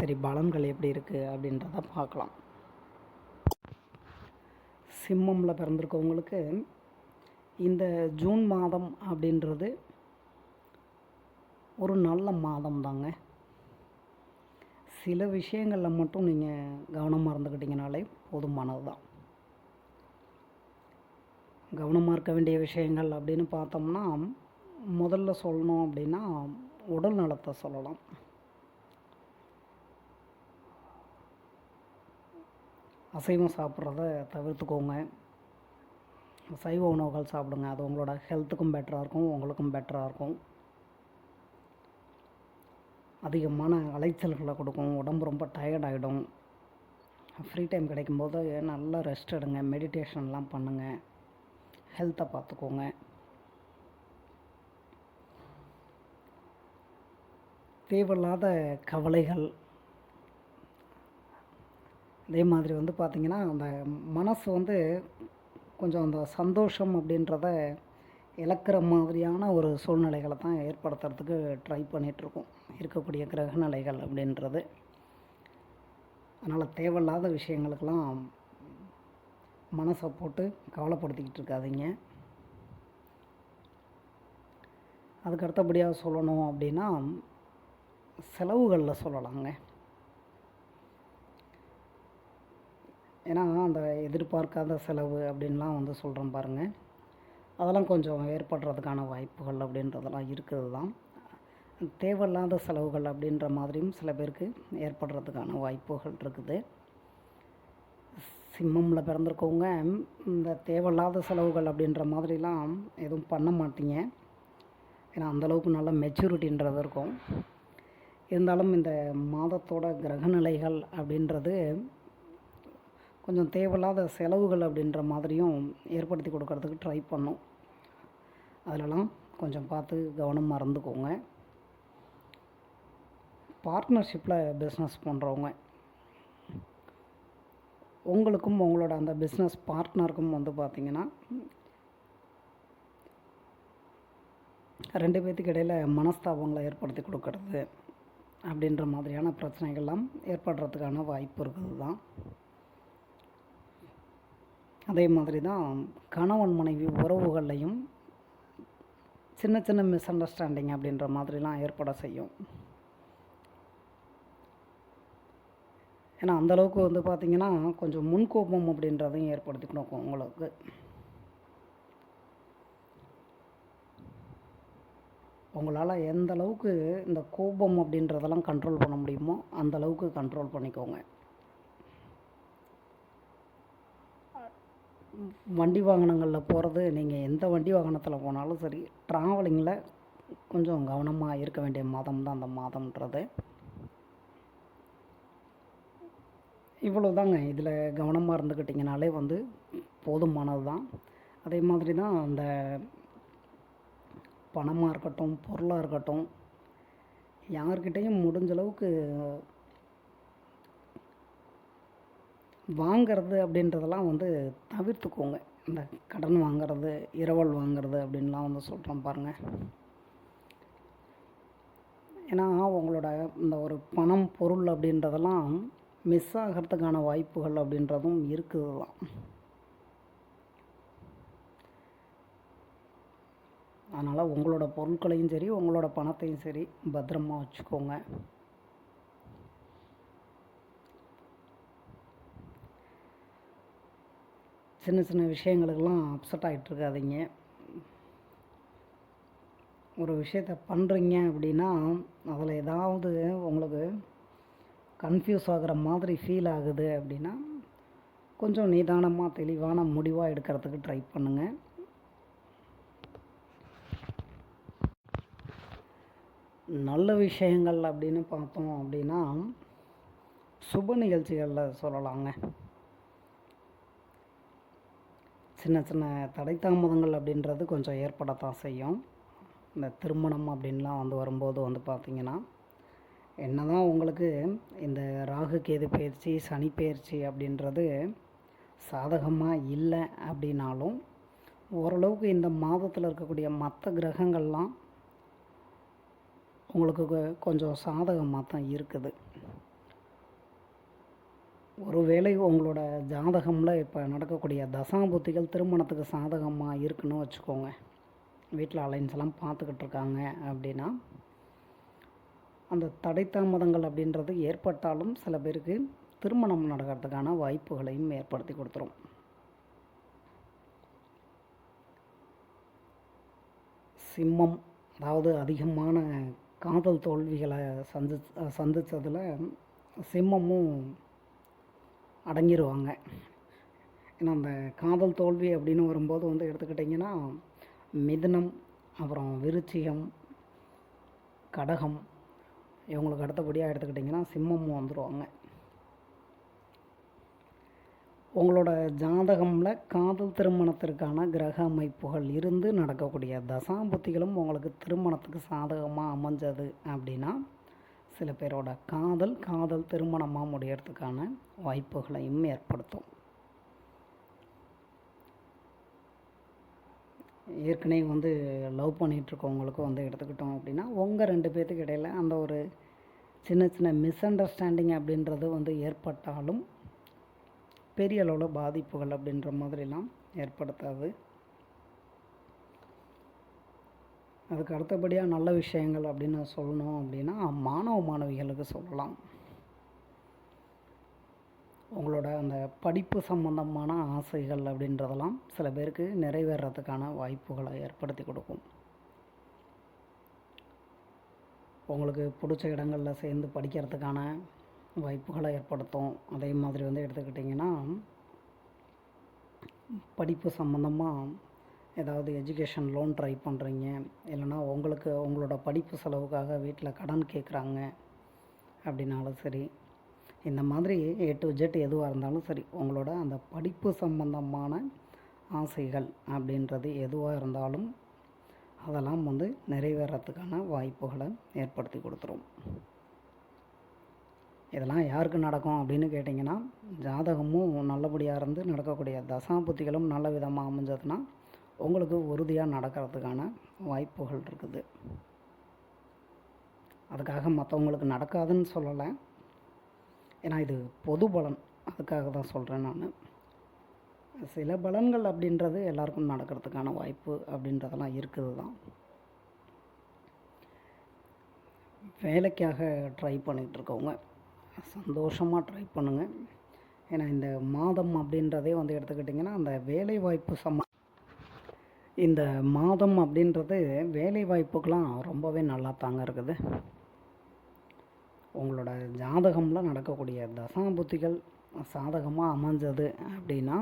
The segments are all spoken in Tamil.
சரி பலன்கள் எப்படி இருக்குது அப்படின்றத பார்க்கலாம். சிம்மமில் பிறந்திருக்கவங்களுக்கு இந்த ஜூன் மாதம் அப்படின்றது ஒரு நல்ல மாதம் தாங்க சில விஷயங்களில் மட்டும் நீங்கள் கவனமாக இருந்துக்கிட்டிங்கனாலே போதுமானது தான் கவனமாக இருக்க வேண்டிய விஷயங்கள் அப்படின்னு பார்த்தோம்னா முதல்ல சொல்லணும் அப்படின்னா உடல் நலத்தை சொல்லலாம். அசைவம் சாப்பிட்றத தவிர்த்துக்கோங்க. சைவ உணவுகள் சாப்பிடுங்க. அது உங்களோட ஹெல்த்துக்கும் பெட்டராக இருக்கும் உங்களுக்கும் பெட்டராக இருக்கும். அதிகமான அலைச்சல்களை கொடுக்கும். உடம்பு ரொம்ப டயர்டாகிடும் ஃப்ரீ டைம் கிடைக்கும்போது நல்லா ரெஸ்ட் எடுங்க. மெடிடேஷன்லாம் பண்ணுங்கள் ஹெல்த்தை பார்த்துக்கோங்க. தேவையில்லாத கவலைகள் அதே மாதிரி வந்து பார்த்திங்கன்னா அந்த மனசு வந்து கொஞ்சம் அந்த சந்தோஷம் அப்படின்றத இழக்கிற மாதிரியான ஒரு சூழ்நிலைகளை தான் ஏற்படுத்துறதுக்கு ட்ரை பண்ணிகிட்ருக்கோம் இருக்கக்கூடிய கிரகநிலைகள் அப்படின்றது. அதனால் தேவையில்லாத விஷயங்களுக்கெல்லாம் மனசை போட்டு கவலைப்படுத்திக்கிட்டு இருக்காதீங்க. அதுக்கு அடுத்தபடியாக சொல்லணும் அப்படின்னா செலவுகளில் சொல்லலாங்க. ஏன்னா அந்த எதிர்பார்க்காத செலவு அப்படின்லாம் வந்து சொல்கிறோம் பாருங்கள் அதெல்லாம் கொஞ்சம் ஏற்படுறதுக்கான வாய்ப்புகள் அப்படின்றதெல்லாம் இருக்குது தான் தேவையில்லாத செலவுகள் அப்படின்ற மாதிரியும் சில பேருக்கு ஏற்படுறதுக்கான வாய்ப்புகள் இருக்குது. சிம்மமில் பிறந்திருக்கவங்க இந்த தேவையில்லாத செலவுகள் அப்படின்ற மாதிரிலாம் எதுவும் பண்ண மாட்டீங்க. ஏன்னா அந்தளவுக்கு நல்ல மெச்சூரிட்டின்றது இருக்கும். இருந்தாலும் இந்த மாதத்தோட கிரகநிலைகள் அப்படின்றது கொஞ்சம் தேவையில்லாத செலவுகள் அப்படின்ற மாதிரியும் ஏற்படுத்தி கொடுக்கறதுக்கு ட்ரை பண்ணும். அதிலலாம் கொஞ்சம் பார்த்து கவனமாக இருந்துக்கோங்க பார்ட்னர்ஷிப்பில் பிஸ்னஸ் பண்ணுறவங்க உங்களுக்கும் உங்களோட அந்த பிஸ்னஸ் பார்ட்னருக்கும் வந்து பார்த்திங்கன்னா ரெண்டு பேர்த்துக்கு இடையில் மனஸ்தாபங்களை ஏற்படுத்தி கொடுக்கறது அப்படின்ற மாதிரியான பிரச்சனைகள்லாம் ஏற்படுறதுக்கான வாய்ப்பு இருக்குது தான் அதே மாதிரி தான் கணவன் மனைவி உறவுகள்லையும் சின்ன சின்ன மிஸ் அண்டர்ஸ்டாண்டிங் அப்படின்ற மாதிரிலாம் ஏற்பட செய்யும். ஏன்னா அந்தளவுக்கு வந்து பார்த்திங்கன்னா கொஞ்சம் முன்கோபம் அப்படின்றதையும் ஏற்படுத்திக்கணும் உங்களுக்கு. உங்களால் எந்த அளவுக்கு இந்த கோபம் அப்படின்றதெல்லாம் கண்ட்ரோல் பண்ண முடியுமோ அந்த அளவுக்கு கண்ட்ரோல் பண்ணிக்கோங்க. வண்டி வாகனங்களில் போகிறது நீங்கள் எந்த வண்டி வாகனத்தில் போனாலும் சரி ட்ராவலிங்கில் கொஞ்சம் கவனமாக இருக்க வேண்டிய மாதம் தான் அந்த மாதம்ன்றது. இவ்வளோ தாங்க இதில் கவனமாக இருந்துக்கிட்டிங்கனாலே வந்து போதுமானது தான். அதே மாதிரி தான் அந்த பணமாக இருக்கட்டும் பொருளாக இருக்கட்டும் யார்கிட்டேயும் முடிஞ்ச அளவுக்கு வாங்கிறது அப்படின்றதெல்லாம் வந்து தவிர்த்துக்கோங்க. இந்த கடன் வாங்கிறது இரவல் வாங்கிறது அப்படின்லாம் வந்து சொல்கிறோம் பாருங்கள் ஏன்னா உங்களோட இந்த ஒரு பணம் பொருள் அப்படின்றதெல்லாம் மிஸ் ஆகிறதுக்கான வாய்ப்புகள் அப்படின்றதும் இருக்குது தான் அதனால் உங்களோட பொருட்களையும் சரி உங்களோட பணத்தையும் சரி பத்திரமா வச்சுக்கோங்க. சின்ன சின்ன விஷயங்களுக்கெல்லாம் அப்செட் ஆகிட்டு இருக்காதீங்க ஒரு விஷயத்த பண்ணுறீங்க அப்படின்னா அதில் ஏதாவது உங்களுக்கு கன்ஃபியூஸ் ஆகிற மாதிரி ஃபீல் ஆகுது அப்படின்னா கொஞ்சம் நிதானமாக தெளிவான முடிவாக எடுக்கிறதுக்கு ட்ரை பண்ணுங்கள் நல்ல விஷயங்கள் அப்படின்னு பார்த்தோம் அப்படின்னா சுப நிகழ்ச்சிகளில் சொல்லலாங்க. சின்ன சின்ன தடை தாமதங்கள் அப்படின்றது கொஞ்சம் ஏற்படத்தான் செய்யும். இந்த திருமணம் அப்படின்லாம் வந்து வரும்போது வந்து பார்த்திங்கன்னா என்ன தான் உங்களுக்கு இந்த ராகு கேது பயிற்சி சனி பயிற்சி அப்படின்றது சாதகமாக இல்லை அப்படின்னாலும் ஓரளவுக்கு இந்த மாதத்தில் இருக்கக்கூடிய மற்ற கிரகங்கள்லாம் உங்களுக்கு கொஞ்சம் சாதகமாக தான் இருக்குது. ஒருவேளை உங்களோட ஜாதகமில் இப்போ நடக்கக்கூடிய தசாபுத்திகள் திருமணத்துக்கு சாதகமாக இருக்குன்னு வச்சுக்கோங்க. வீட்டில் அலைன்ஸ் எல்லாம் பார்த்துக்கிட்டு இருக்காங்க அப்படின்னா அந்த தடை தாமதங்கள் அப்படின்றது ஏற்பட்டாலும் சில பேருக்கு திருமணம் நடக்கிறதுக்கான வாய்ப்புகளையும் ஏற்படுத்தி கொடுத்துரும். சிம்மம் அதாவது அதிகமான காதல் தோல்விகளை சந்தி சந்தித்ததில் சிம்மமும் அடங்கிடுவாங்க ஏன்னா அந்த காதல் தோல்வி அப்படின்னு வரும்போது வந்து எடுத்துக்கிட்டிங்கன்னா மிதனம் அப்புறம் விருச்சிகம் கடகம் இவங்களுக்கு அடுத்தபடியாக எடுத்துக்கிட்டிங்கன்னா சிம்மமும் வந்துடுவாங்க உங்களோட ஜாதகமில் காதல் திருமணத்திற்கான கிரக அமைப்புகள் இருந்து நடக்கக்கூடிய தசாம்பத்திகளும் உங்களுக்கு திருமணத்துக்கு சாதகமாக அமைஞ்சது அப்படின்னா சில பேரோட காதல் காதல் திருமணமாக முடியறதுக்கான வாய்ப்புகளையும் ஏற்படுத்தும். ஏற்கனவே வந்து லவ் பண்ணிகிட்ருக்கவங்களுக்கும் வந்து எடுத்துக்கிட்டோம் அப்படின்னா உங்கள் ரெண்டு பேர்த்துக்கு இடையில் அந்த ஒரு சின்ன சின்ன மிஸ் அண்டர்ஸ்டாண்டிங் அப்படின்றது வந்து ஏற்பட்டாலும் பெரிய அளவில் பாதிப்புகள் அப்படின்ற மாதிரிலாம் ஏற்படுத்தாது. அதுக்கு அடுத்தபடியாக நல்ல விஷயங்கள் அப்படின்னு சொல்லணும் அப்படின்னா மாணவ மாணவிகளுக்கு சொல்லலாம். உங்களோட அந்த படிப்பு சம்பந்தமான ஆசைகள் அப்படின்றதெல்லாம் சில பேருக்கு நிறைவேறதுக்கான வாய்ப்புகளை ஏற்படுத்தி கொடுக்கும். உங்களுக்கு பிடிச்ச இடங்களில் சேர்ந்து படிக்கிறதுக்கான வாய்ப்புகளை ஏற்படுத்தும். அதே மாதிரி வந்து எடுத்துக்கிட்டிங்கன்னா படிப்பு சம்மந்தமாக ஏதாவது எஜுகேஷன் லோன் ட்ரை பண்ணுறீங்க இல்லைன்னா உங்களுக்கு உங்களோட படிப்பு செலவுக்காக வீட்டில் கடன் கேட்குறாங்க அப்படின்னாலும் சரி இந்த மாதிரி ஏ டு ஜெட் எதுவாக இருந்தாலும் சரி உங்களோட அந்த படிப்பு சம்பந்தமான ஆசைகள் அப்படின்றது எதுவாக இருந்தாலும் அதெல்லாம் வந்து நிறைவேறத்துக்கான வாய்ப்புகளை ஏற்படுத்தி கொடுத்துரும். இதெல்லாம் யாருக்கு நடக்கும் அப்படின்னு கேட்டிங்கன்னா ஜாதகமும் நல்லபடியாக இருந்து நடக்கக்கூடிய தசாபுத்திகளும் நல்ல விதமாக அமைஞ்சதுன்னா உங்களுக்கு உறுதியாக நடக்கிறதுக்கான வாய்ப்புகள் இருக்குது. அதுக்காக மற்றவங்களுக்கு நடக்காதுன்னு சொல்லலை. ஏன்னா இது பொது பலன். அதுக்காக தான் சொல்கிறேன் நான். சில பலன்கள் அப்படின்றது எல்லாருக்கும் நடக்கிறதுக்கான வாய்ப்பு அப்படின்றதெல்லாம் இருக்குது தான். வேலைக்காக ட்ரை பண்ணிகிட்ருக்கவங்க சந்தோஷமாக ட்ரை பண்ணுங்கள் ஏன்னா இந்த மாதம் அப்படின்றதே வந்து எடுத்துக்கிட்டிங்கன்னா அந்த வேலை வாய்ப்பு சம்ம இந்த மாதம் அப்படின்றது வேலை வாய்ப்புக்கெலாம் ரொம்பவே நல்லா தாங்க இருக்குது. உங்களோட ஜாதகமில் நடக்கக்கூடிய தசாபுத்திகள் சாதகமாக அமைஞ்சது அப்படின்னா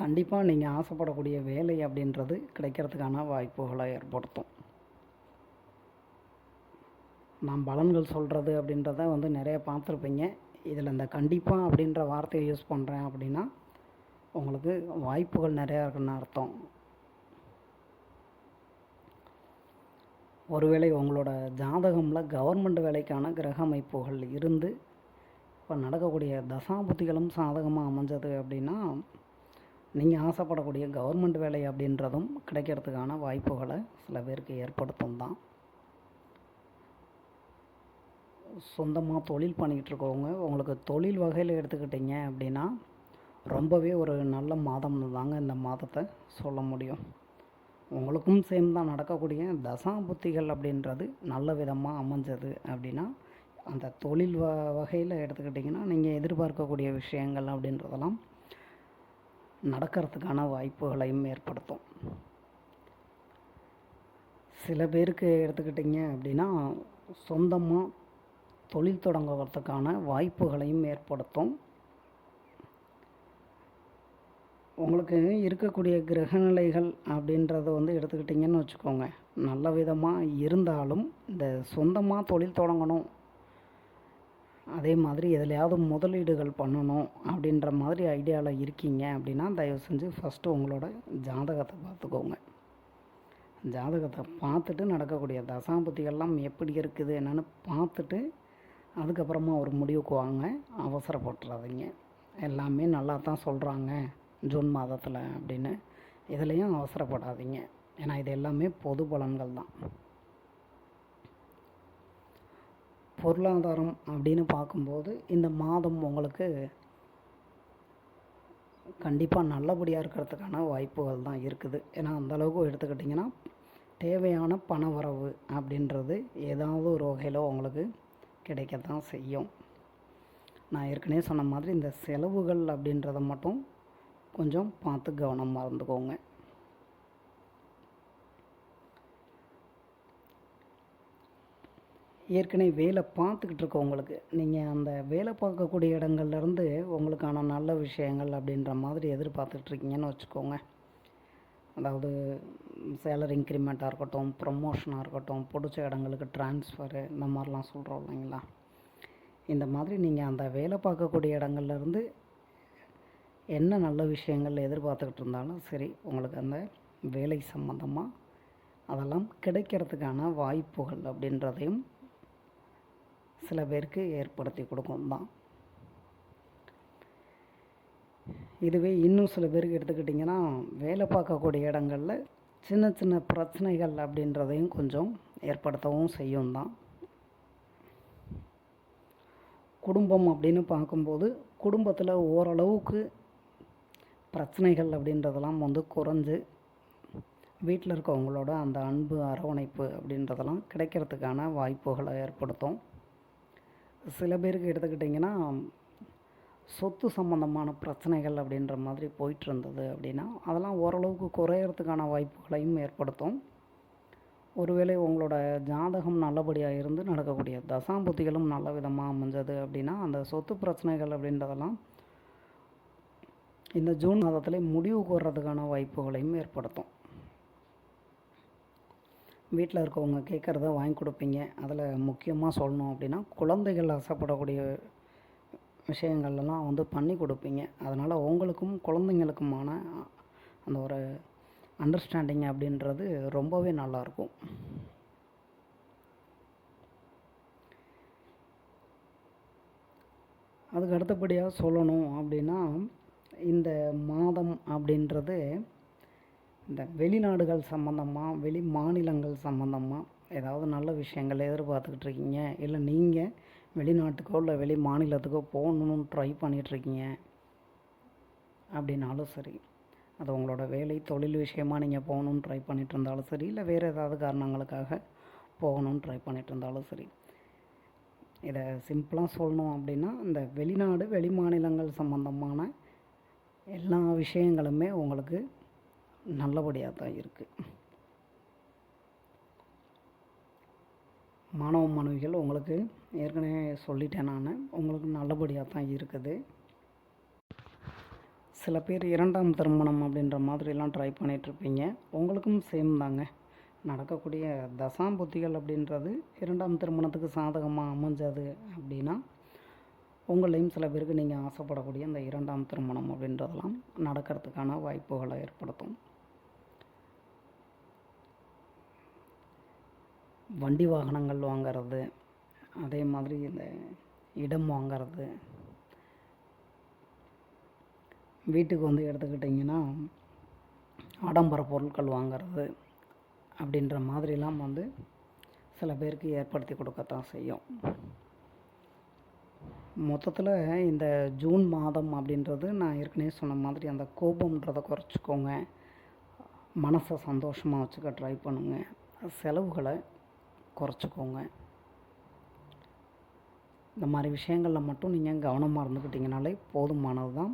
கண்டிப்பாக நீங்கள் ஆசைப்படக்கூடிய வேலை அப்படின்றது கிடைக்கிறதுக்கான வாய்ப்புகளை ஏற்படுத்தும். நான் பலன்கள் சொல்கிறது அப்படின்றத வந்து நிறைய பார்த்துருப்பீங்க. இதில் இந்த கண்டிப்பாக அப்படின்ற வார்த்தையை யூஸ் பண்ணுறேன் அப்படின்னா உங்களுக்கு வாய்ப்புகள் நிறையா இருக்குன்னு அர்த்தம். ஒருவேளை உங்களோட ஜாதகமில் கவர்மெண்ட் வேலைக்கான கிரக அமைப்புகள் இருந்து இப்போ நடக்கக்கூடிய தசாபுத்திகளும் சாதகமாக அமைஞ்சது அப்படின்னா நீங்கள் ஆசைப்படக்கூடிய கவர்மெண்ட் வேலை அப்படின்றதும் கிடைக்கிறதுக்கான வாய்ப்புகளை சில பேருக்கு ஏற்படுத்தும் தான். சொந்தமாக தொழில் பண்ணிக்கிட்டு இருக்கவங்க உங்களுக்கு தொழில் வகையில் எடுத்துக்கிட்டிங்க அப்படின்னா ரொம்பவே ஒரு நல்ல மாதம் தாங்க இந்த மாதத்தை சொல்ல முடியும். உங்களுக்கும் சேம் தான் நடக்கக்கூடிய தசாபுத்திகள் அப்படின்றது நல்ல விதமாக அமைஞ்சது அப்படின்னா அந்த தொழில் வ வகையில் எடுத்துக்கிட்டிங்கன்னா நீங்கள் எதிர்பார்க்கக்கூடிய விஷயங்கள் அப்படின்றதெல்லாம் நடக்கிறதுக்கான வாய்ப்புகளையும் ஏற்படுத்தும். சில பேருக்கு எடுத்துக்கிட்டிங்க அப்படின்னா சொந்தமாக தொழில் தொடங்குவதற்கான வாய்ப்புகளையும் ஏற்படுத்தும். உங்களுக்கு இருக்கக்கூடிய கிரகநிலைகள் அப்படின்றத வந்து எடுத்துக்கிட்டிங்கன்னு வச்சுக்கோங்க. நல்ல விதமாக இருந்தாலும் இந்த சொந்தமாக தொழில் தொடங்கணும். அதே மாதிரி எதுலையாவது முதலீடுகள் பண்ணணும் அப்படின்ற மாதிரி ஐடியாவில் இருக்கீங்க அப்படின்னா தயவு செஞ்சு ஃபஸ்ட்டு உங்களோட ஜாதகத்தை பார்த்துக்கோங்க. ஜாதகத்தை பார்த்துட்டு நடக்கக்கூடிய தசாபுத்திகள்லாம் எப்படி இருக்குது என்னென்னு பார்த்துட்டு அதுக்கப்புறமா ஒரு முடிவுக்கு வாங்க. அவசரப்பட்டுறாதீங்க. எல்லாமே நல்லா தான் சொல்கிறாங்க ஜூன் மாதத்தில் அப்படின்னு இதுலேயும் அவசரப்படாதீங்க. ஏன்னா இது எல்லாமே பொது பலன்கள் தான். பொருளாதாரம் அப்படின்னு பார்க்கும்போது இந்த மாதம் உங்களுக்கு கண்டிப்பாக நல்லபடியாக இருக்கிறதுக்கான வாய்ப்புகள் தான் இருக்குது. ஏன்னா அந்தளவுக்கு எடுத்துக்கிட்டிங்கன்னா தேவையான பண வரவு அப்படின்றது ஏதாவது ஒரு வகையில் உங்களுக்கு கிடைக்க தான் செய்யும். நான் ஏற்கனவே சொன்ன மாதிரி இந்த செலவுகள் அப்படின்றத மட்டும் கொஞ்சம் பார்த்து கவனமாக இருந்துக்கோங்க. ஏற்கனவே வேலை பார்த்துக்கிட்டு இருக்கவங்களுக்கு நீங்கள் அந்த வேலை பார்க்கக்கூடிய இடங்கள்லேருந்து உங்களுக்கான நல்ல விஷயங்கள் அப்படின்ற மாதிரி எதிர்பார்த்துட்ருக்கீங்கன்னு வச்சுக்கோங்க. அதாவது சேலரி இன்க்ரிமெண்ட்டாக இருக்கட்டும் ப்ரொமோஷனாக இருக்கட்டும் பிடிச்ச இடங்களுக்கு ட்ரான்ஸ்ஃபரு இந்த மாதிரிலாம் சொல்கிறோம் இல்லைங்களா? இந்த மாதிரி நீங்கள் அந்த வேலை பார்க்கக்கூடிய இடங்கள்லேருந்து என்ன நல்ல விஷயங்கள் எதிர்பார்த்துக்கிட்டு இருந்தாலும் சரி உங்களுக்கு அந்த வேலை சம்மந்தமாக அதெல்லாம் கிடைக்கிறதுக்கான வாய்ப்புகள் அப்படின்றதையும் சில பேருக்கு ஏற்படுத்தி கொடுக்கும் தான். இதுவே இன்னும் சில பேருக்கு எடுத்துக்கிட்டிங்கன்னா வேலை பார்க்கக்கூடிய இடங்களில் சின்ன சின்ன பிரச்சனைகள் அப்படின்றதையும் கொஞ்சம் ஏற்படுத்தவும் செய்யும் தான். குடும்பம் அப்படின்னு பார்க்கும்போது குடும்பத்தில் ஓரளவுக்கு பிரச்சனைகள் அப்படின்றதெல்லாம் வந்து குறைஞ்சு வீட்டில் இருக்கவங்களோட அந்த அன்பு அரவணைப்பு அப்படின்றதெல்லாம் கிடைக்கிறதுக்கான வாய்ப்புகளை ஏற்படுத்தும். சில பேருக்கு எடுத்துக்கிட்டிங்கன்னா சொத்து சம்மந்தமான பிரச்சனைகள் அப்படின்ற மாதிரி போயிட்டு இருந்தது அப்படின்னா அதெல்லாம் ஓரளவுக்கு குறையறதுக்கான வாய்ப்புகளையும் ஏற்படுத்தும். ஒருவேளை உங்களோட ஜாதகம் நல்லபடியாக இருந்து நடக்கக்கூடிய தசாம்புத்திகளும் நல்ல விதமாக அமைஞ்சது அப்படின்னா அந்த சொத்து பிரச்சனைகள் அப்படின்றதெல்லாம் இந்த ஜூன் மாதத்தில் முடிவுக்கு வர்றதுக்கான வாய்ப்புகளையும் ஏற்படுத்தும். வீட்டில் இருக்கவங்க கேட்குறத வாங்கி கொடுப்பீங்க. அதில் முக்கியமாக சொல்லணும் அப்படின்னா குழந்தைகள் ஆசைப்படக்கூடிய விஷயங்கள்லாம் வந்து பண்ணி கொடுப்பீங்க. அதனால் உங்களுக்கும் குழந்தைங்களுக்குமான அந்த ஒரு அண்டர்ஸ்டாண்டிங் அப்படின்றது ரொம்பவே நல்லாயிருக்கும். அதுக்கு அடுத்தபடியாக சொல்லணும் அப்படின்னா இந்த மாதம் அப்படின்றது இந்த வெளிநாடுகள் சம்மந்தமாக வெளி மாநிலங்கள் சம்மந்தமாக ஏதாவது நல்ல விஷயங்கள் எதிர்பார்த்துக்கிட்டு இருக்கீங்க இல்லை நீங்கள் வெளிநாட்டுக்கோ இல்லை வெளி மாநிலத்துக்கோ போகணுன்னு ட்ரை பண்ணிகிட்ருக்கீங்க அப்படின்னாலும் சரி. அது உங்களோட வேலை தொழில் விஷயமாக நீங்கள் போகணுன்னு ட்ரை பண்ணிட்டு இருந்தாலும் சரி இல்லை வேறு ஏதாவது காரணங்களுக்காக போகணுன்னு ட்ரை பண்ணிட்டு இருந்தாலும் சரி. இதை சிம்பிளாக சொல்லணும் அப்படின்னா இந்த வெளிநாடு வெளி மாநிலங்கள் சம்மந்தமான எல்லா விஷயங்களுமே உங்களுக்கு நல்லபடியாக தான் இருக்குது மாணவ மாணவிகள் உங்களுக்கு ஏற்கனவே சொல்லிட்டேன் நான் உங்களுக்கு நல்லபடியாக தான் இருக்குது. சில பேர் இரண்டாம் திருமணம் அப்படின்ற மாதிரிலாம் ட்ரை பண்ணிகிட்ருப்பீங்க உங்களுக்கும் சேம் தாங்க. நடக்கக்கூடிய தசாம்புத்திகள் அப்படின்றது இரண்டாம் திருமணத்துக்கு சாதகமாக அமைஞ்சது அப்படின்னா உங்களையும் சில பேருக்கு நீங்கள் ஆசைப்படக்கூடிய இந்த இரண்டாம் திருமணம் அப்படின்றதெல்லாம் நடக்கிறதுக்கான வாய்ப்புகளை ஏற்படுத்தும். வண்டி வாகனங்கள் வாங்கிறது அதே மாதிரி இந்த இடம் வாங்கிறது. வீட்டுக்கு வந்து எடுத்துக்கிட்டிங்கன்னா ஆடம்பர பொருட்கள் வாங்கிறது அப்படின்ற மாதிரிலாம் வந்து சில பேருக்கு ஏற்படுத்தி கொடுக்கத்தான் செய்யும். மொத்தத்தில் இந்த ஜூன் மாதம் அப்படின்றது நான் ஏற்கனவே சொன்ன மாதிரி அந்த கோபம்ன்றதை குறைச்சிக்கோங்க. மனசை சந்தோஷமாக வச்சுக்க ட்ரை பண்ணுங்க. செலவுகளை குறைச்சிக்கோங்க. இந்த மாதிரி விஷயங்களில் மட்டும் நீங்கள் கவனமாக இருந்துக்கிட்டிங்கனாலே போதுமானது தான்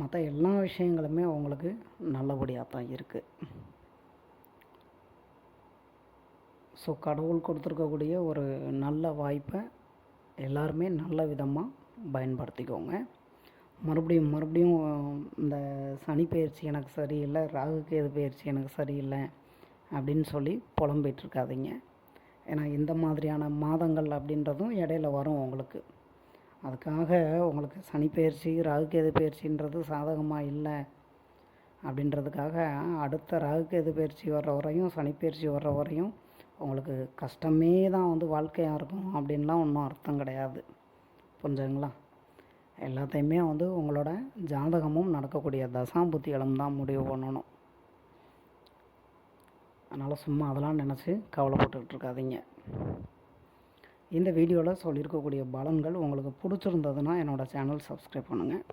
மற்ற எல்லா விஷயங்களுமே உங்களுக்கு நல்லபடியாக தான் இருக்குது ஸோ கடவுள் கொடுத்துருக்கக்கூடிய ஒரு நல்ல வாய்ப்பை எல்லாருமே நல்ல விதமாக பயன்படுத்திக்கோங்க. மறுபடியும் மறுபடியும் இந்த சனி பயிற்சி எனக்கு சரியில்லை ராகு கேது பயிற்சி எனக்கு சரியில்லை அப்படின்னு சொல்லி புலம்பிகிட்ருக்காதீங்க ஏன்னா இந்த மாதிரியான மாதங்கள் அப்படின்றதும் இடையில வரும் உங்களுக்கு. அதுக்காக உங்களுக்கு சனி பயிற்சி ராகு கேது பயிற்சின்றது சாதகமாக இல்லை அப்படின்றதுக்காக அடுத்த ராகு கேது பயிற்சி வர்ற வரையும் சனி பயிற்சி வர்ற வரையும் உங்களுக்கு கஷ்டமே தான் வந்து வாழ்க்கையாக இருக்கும் அப்படின்லாம் ஒன்றும் அர்த்தம் கிடையாது. புரிஞ்சுங்களா எல்லாத்தையுமே வந்து உங்களோட ஜாதகமும் நடக்கக்கூடிய தசாம்புத்திகளும் தான் முடிவு பண்ணணும். அதனால் சும்மா அதெல்லாம் நினச்சி கவலைப்பட்டுக்கிட்டு இருக்காதீங்க. இந்த வீடியோவில் சொல்லியிருக்கக்கூடிய பலன்கள் உங்களுக்கு பிடிச்சிருந்ததுன்னா என்னோடய சேனல் சப்ஸ்கிரைப் பண்ணுங்கள்